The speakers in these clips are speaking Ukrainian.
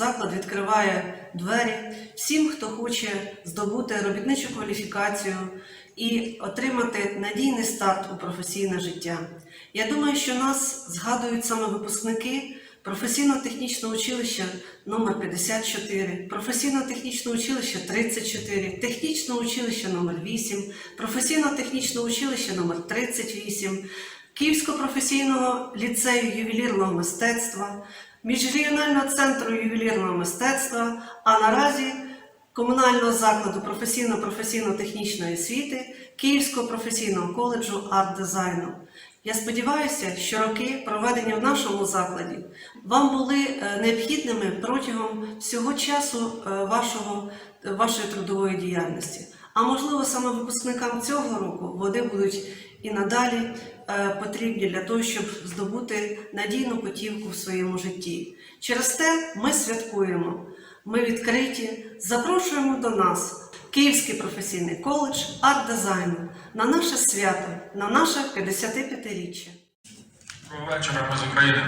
заклад відкриває двері всім, хто хоче здобути робітничу кваліфікацію і отримати надійний старт у професійне життя. Я думаю, що нас згадують саме випускники професійно-технічного училища номер 54, професійно-технічного училища 34, технічного училища номер 8, професійно-технічного училища номер 38, Київського професійного ліцею ювелірного мистецтва, міжрегіонального центру ювелірного мистецтва, а наразі комунального закладу професійно-професійно-технічної освіти Київського професійного коледжу арт-дизайну. Я сподіваюся, що роки, проведені в нашому закладі, вам були е, необхідними протягом всього часу е, вашого, вашої трудової діяльності. А можливо, саме випускникам цього року вони будуть і надалі потрібні для того, щоб здобути надійну путівку в своєму житті. Через те ми святкуємо. Ми відкриті, запрошуємо до нас Київський професійний коледж арт-дизайну на наше свято, на наше 55-річчя. Доброго вечора, ми з України.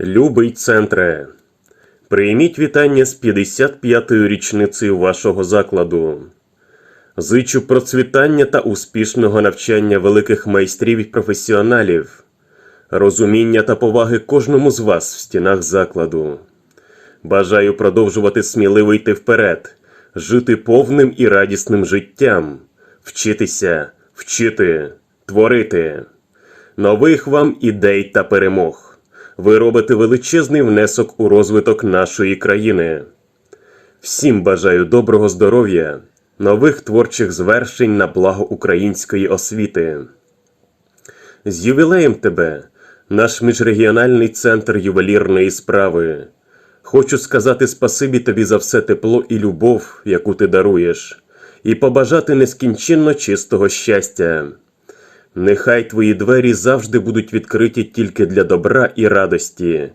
Любий центре, прийміть вітання з 55-ю річницею вашого закладу. Зичу процвітання та успішного навчання великих майстрів і професіоналів, розуміння та поваги кожному з вас в стінах закладу. Бажаю продовжувати сміливо йти вперед, жити повним і радісним життям, вчитися, вчити, творити нових вам ідей та перемог. Ви робите величезний внесок у розвиток нашої країни. Всім бажаю доброго здоров'я, нових творчих звершень на благо української освіти. З ювілеєм тебе, наш міжрегіональний центр ювелірної справи. Хочу сказати спасибі тобі за все тепло і любов, яку ти даруєш, і побажати нескінченно чистого щастя. Нехай твої двері завжди будуть відкриті тільки для добра і радості,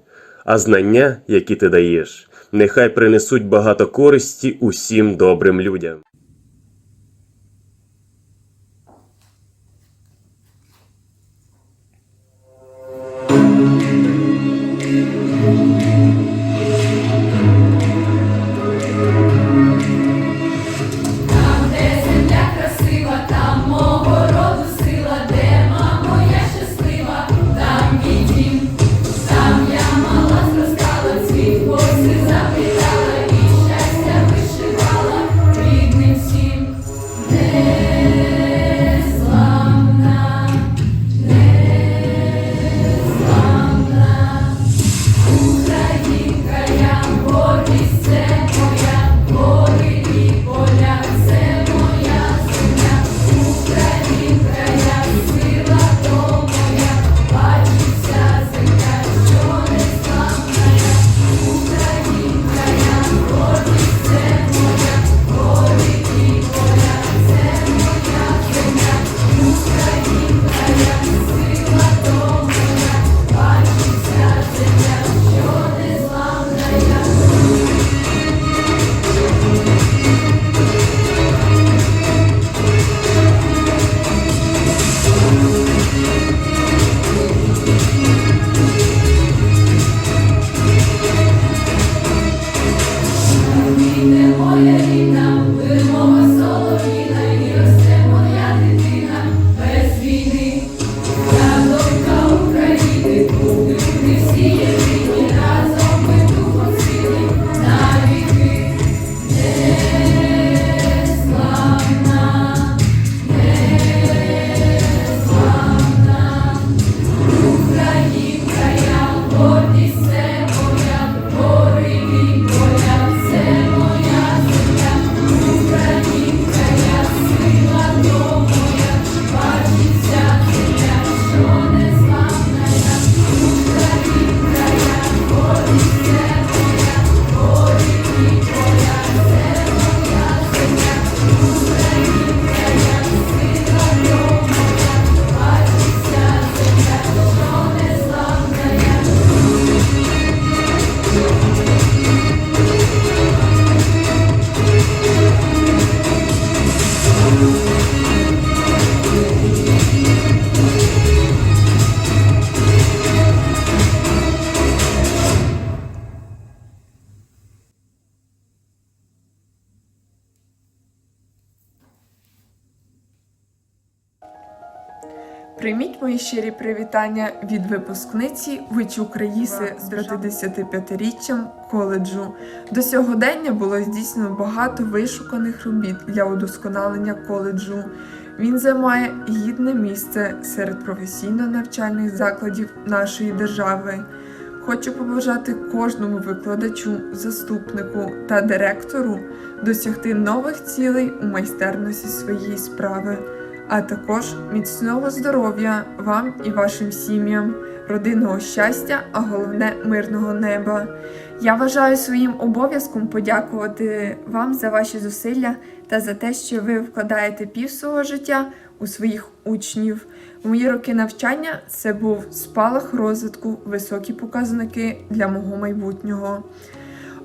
а знання, які ти даєш, нехай принесуть багато користі усім добрим людям. Мої щирі привітання від випускниці Вичук Раїси з 55-річчям коледжу. До сьогодення було здійснено багато вишуканих робіт для удосконалення коледжу. Він займає гідне місце серед професійно-навчальних закладів нашої держави. Хочу побажати кожному викладачу, заступнику та директору досягти нових цілей у майстерності своєї справи а також міцного здоров'я вам і вашим сім'ям, родинного щастя, а головне мирного неба. Я вважаю своїм обов'язком подякувати вам за ваші зусилля та за те, що ви вкладаєте пів свого життя у своїх учнів. В мої роки навчання це був спалах розвитку, високі показники для мого майбутнього.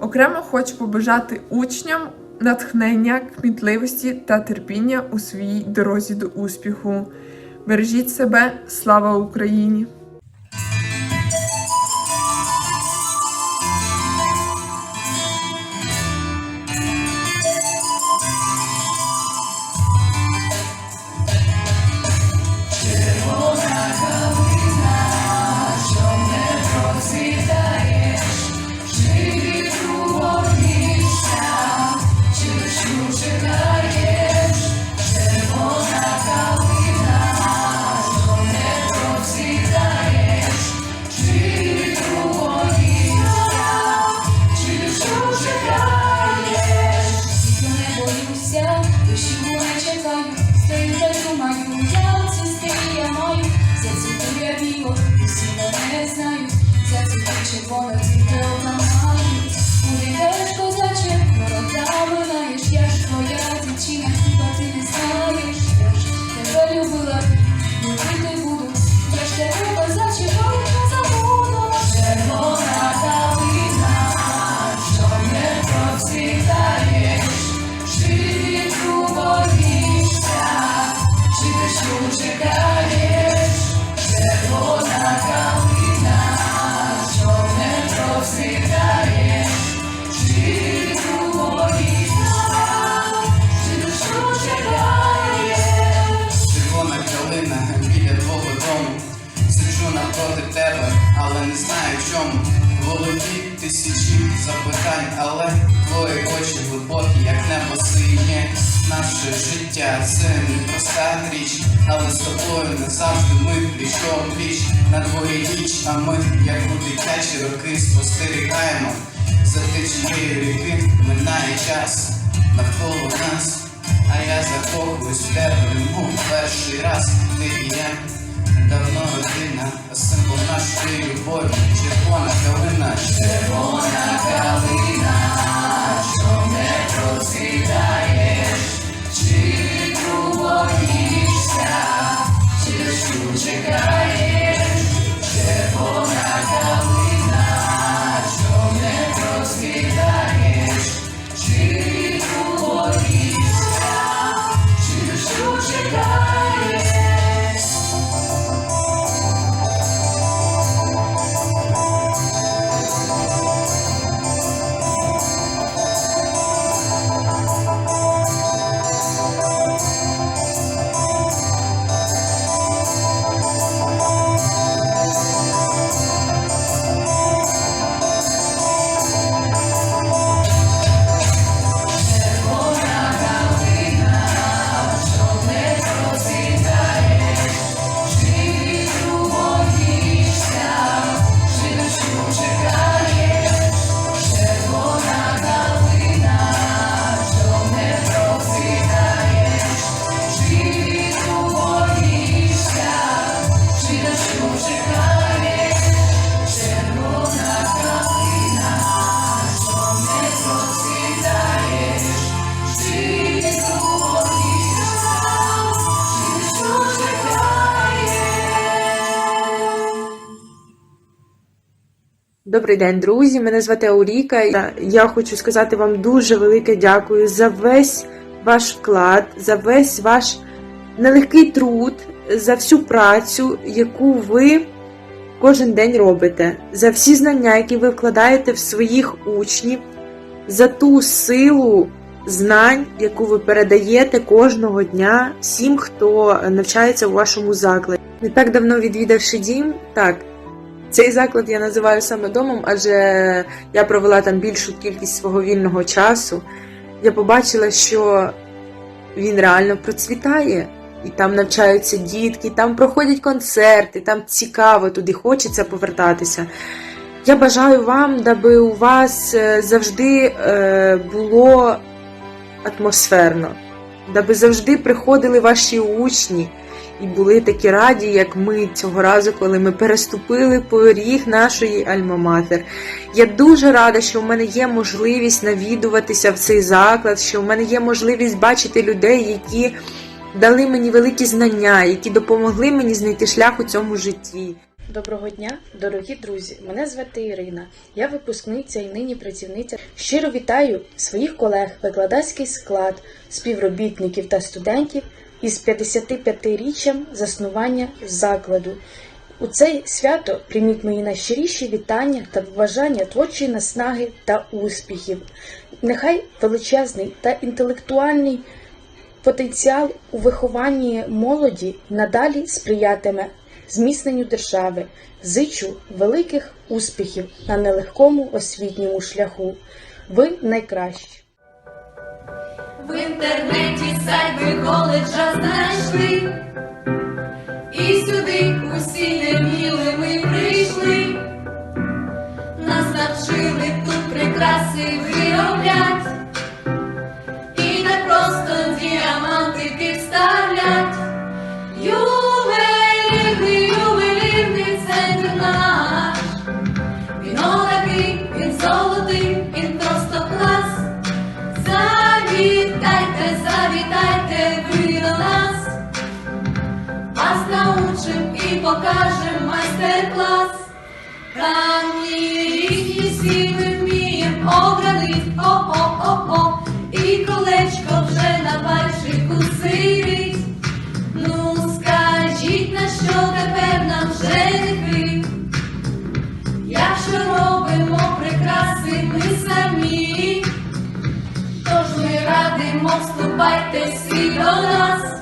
Окремо хочу побажати учням натхнення, кмітливості та терпіння у своїй дорозі до успіху. Бережіть себе, слава Україні! Запитань, але твої очі глибокі, як небо синє. Наше життя це непроста річ, але з тобою не завжди ми пліч пліч на дворі ніч, а ми, як у дитячі роки, спостерігаємо за течією ріки, минає час навколо нас. А я закохуюсь в тебе, ну, перший раз ти і я давно родина, символ нашої любові, червона калина, червона калина, що не процвітаєш, Добрий день, друзі. Мене звати Ауріка. Я хочу сказати вам дуже велике дякую за весь ваш вклад, за весь ваш нелегкий труд, за всю працю, яку ви кожен день робите, за всі знання, які ви вкладаєте в своїх учнів, за ту силу знань, яку ви передаєте кожного дня всім, хто навчається у вашому закладі. Не так давно відвідавши дім, так. Цей заклад я називаю саме домом, адже я провела там більшу кількість свого вільного часу. Я побачила, що він реально процвітає, і там навчаються дітки, там проходять концерти, там цікаво, туди хочеться повертатися. Я бажаю вам, даби у вас е, завжди е, було атмосферно, даби завжди приходили ваші учні і були такі раді, як ми цього разу, коли ми переступили поріг нашої альма-матер. Я дуже рада, що в мене є можливість навідуватися в цей заклад, що в мене є можливість бачити людей, які дали мені великі знання, які допомогли мені знайти шлях у цьому житті. Доброго дня, дорогі друзі! Мене звати Ірина. Я випускниця і нині працівниця. Щиро вітаю своїх колег, викладацький склад, співробітників та студентів із 55-річчям заснування закладу. У це свято прийміть мої найщиріші вітання та побажання творчої наснаги та успіхів. Нехай величезний та інтелектуальний потенціал у вихованні молоді надалі сприятиме зміцненню держави. Зичу великих успіхів на нелегкому освітньому шляху. Ви найкращі. В інтернеті сайти коледжа знайшли, і сюди усі неміли ми прийшли, нас навчили тут прикраси вироблять, і не просто діамантики вставлять. Покажем майстер-клас. Камні різні всі ми вмієм обраний, о-о-о-о, і колечко вже на пальчику сидить. Ну, скажіть, на що тепер нам женихи? Якщо робимо прикраси ми самі. Тож ми радимо, вступайте всі до нас,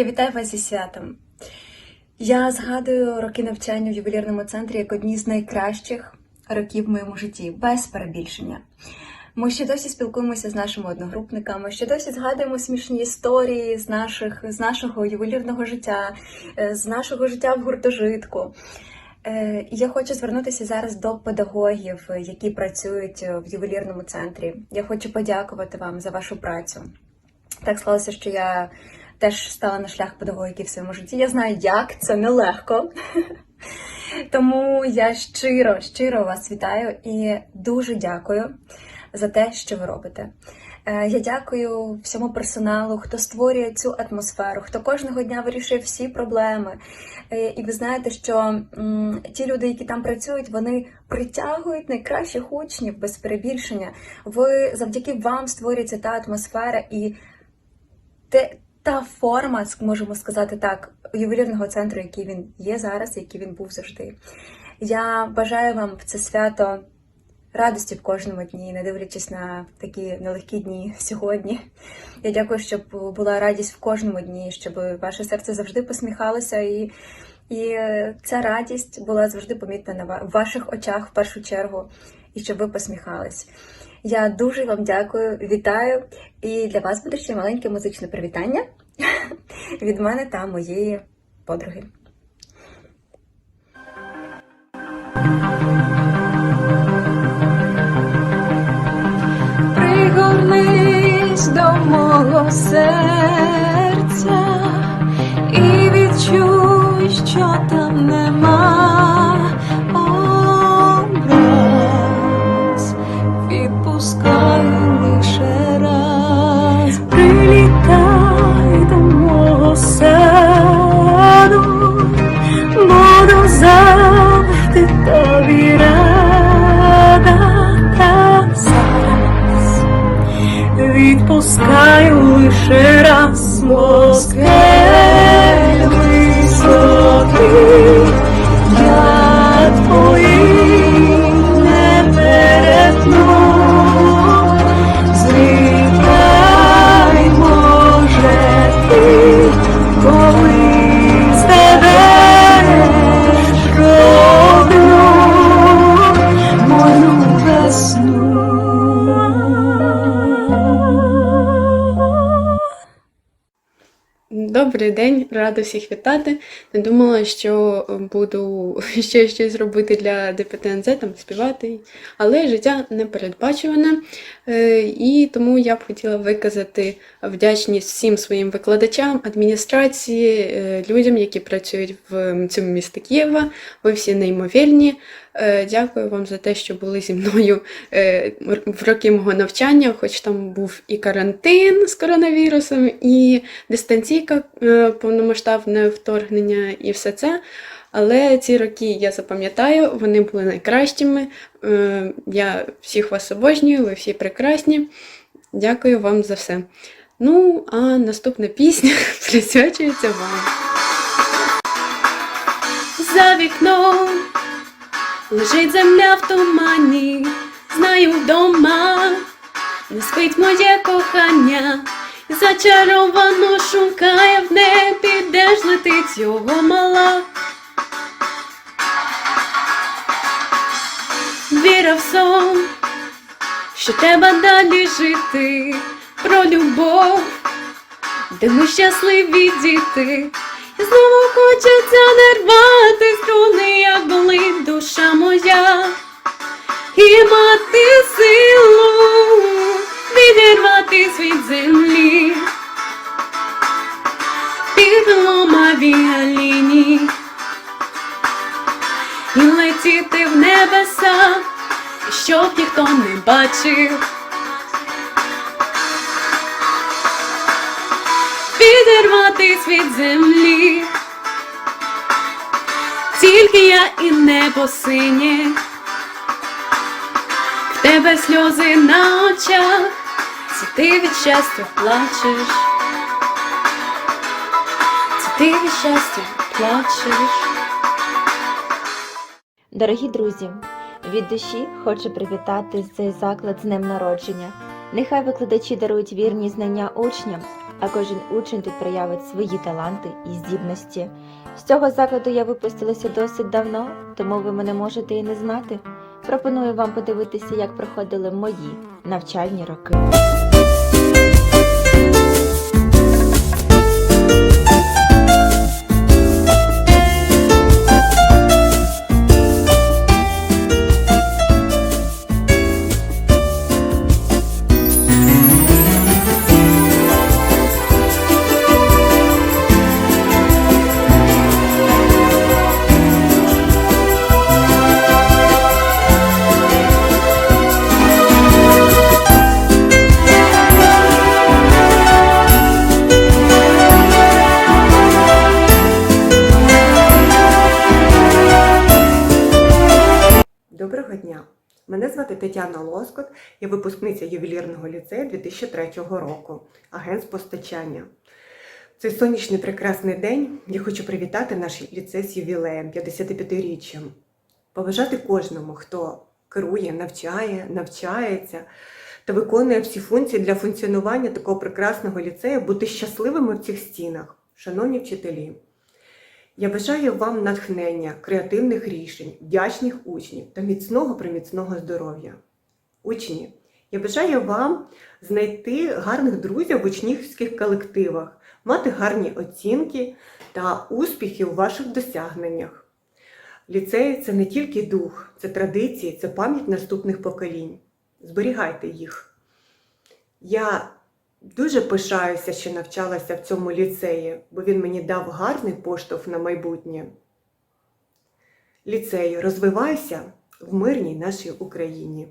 Я вітаю вас зі святом. Я згадую роки навчання в ювелірному центрі як одні з найкращих років в моєму житті, без перебільшення. Ми ще досі спілкуємося з нашими одногрупниками, ще досі згадуємо смішні історії з, наших, з нашого ювелірного життя, е, з нашого життя в гуртожитку. Е, Я хочу звернутися зараз до педагогів, які працюють в ювелірному центрі. Я хочу подякувати вам за вашу працю. Так склалося, що я теж стала на шлях педагогіки в своєму житті. Я знаю, як це нелегко. Тому я щиро, щиро вас вітаю і дуже дякую за те, що ви робите. Е, Я дякую всьому персоналу, хто створює цю атмосферу, хто кожного дня вирішує всі проблеми. Е, І ви знаєте, що ті люди, які там працюють, вони притягують найкращих учнів без перебільшення. Ви завдяки вам створюється та атмосфера і те, та форма, можемо сказати так, ювелірного центру, який він є зараз, який він був завжди. Я бажаю вам в це свято радості в кожному дні, не дивлячись на такі нелегкі дні сьогодні. Я дякую, щоб була радість в кожному дні, щоб ваше серце завжди посміхалося і. І ця радість була завжди помітна на ва- в ваших очах в першу чергу, і щоб ви посміхались. Я дуже вам дякую, вітаю. І для вас буде ще маленьке музичне привітання від мене та моєї подруги. Пригорнись до мого серця і відчуй, що там нема share. Всіх вітати. Не думала, що буду ще щось робити для ДПТНЗ, там співати, але життя непередбачуване. Е, І тому я б хотіла виказати вдячність всім своїм викладачам, адміністрації, е, людям, які працюють в цьому місті Києва. Ви всі неймовірні. Е, Дякую вам за те, що були зі мною в роки мого навчання, хоч там був і карантин з коронавірусом, і дистанційка, повномасштабне вторгнення і все це. Але ці роки я запам'ятаю, вони були найкращими. Е, Я всіх вас обожнюю, ви всі прекрасні. Дякую вам за все. Ну, а наступна пісня присвячується вам. За вікном лежить земля в тумані, знаю вдома, не спить моє кохання, небі, де ж мала. Віра в сон, що треба далі жити, про любов, де ми щасливі діти. І знову хочеться не рвати струни, як болить душа моя, і мати силу відірвати від землі, під ломаві і летіти в небеса, щоб ніхто не бачив. Підірватись від землі, тільки я і небо синє, в тебе сльози на очах, це ти від щастя плачеш, ти від щастя плачеш. Дорогі друзі, від душі хочу привітати цей заклад з днем народження. Нехай викладачі дарують вірні знання учням, а кожен учень тут проявить свої таланти і здібності. З цього закладу я випустилася досить давно, тому ви мене можете і не знати. пропоную вам подивитися, як проходили мої навчальні роки. Тетяна Лоскот, я випускниця ювелірного ліцею 2003 року, агент з постачання. Цей сонячний прекрасний день я хочу привітати наш ліцей з ювілеєм 55-річчям. Побажати кожному, хто керує, навчає, навчається та виконує всі функції для функціонування такого прекрасного ліцею, бути щасливими в цих стінах, шановні вчителі. Я бажаю вам натхнення, креативних рішень, вдячних учнів та міцного приміцного здоров'я. Учні, я бажаю вам знайти гарних друзів в учнівських колективах, мати гарні оцінки та успіхи у ваших досягненнях. Ліцей це не тільки дух, це традиції, це пам'ять наступних поколінь. Зберігайте їх. Я Дуже пишаюся, що навчалася в цьому ліцеї, бо він мені дав гарний поштовх на майбутнє. Ліцею, розвивайся в мирній нашій Україні.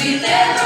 Цвіте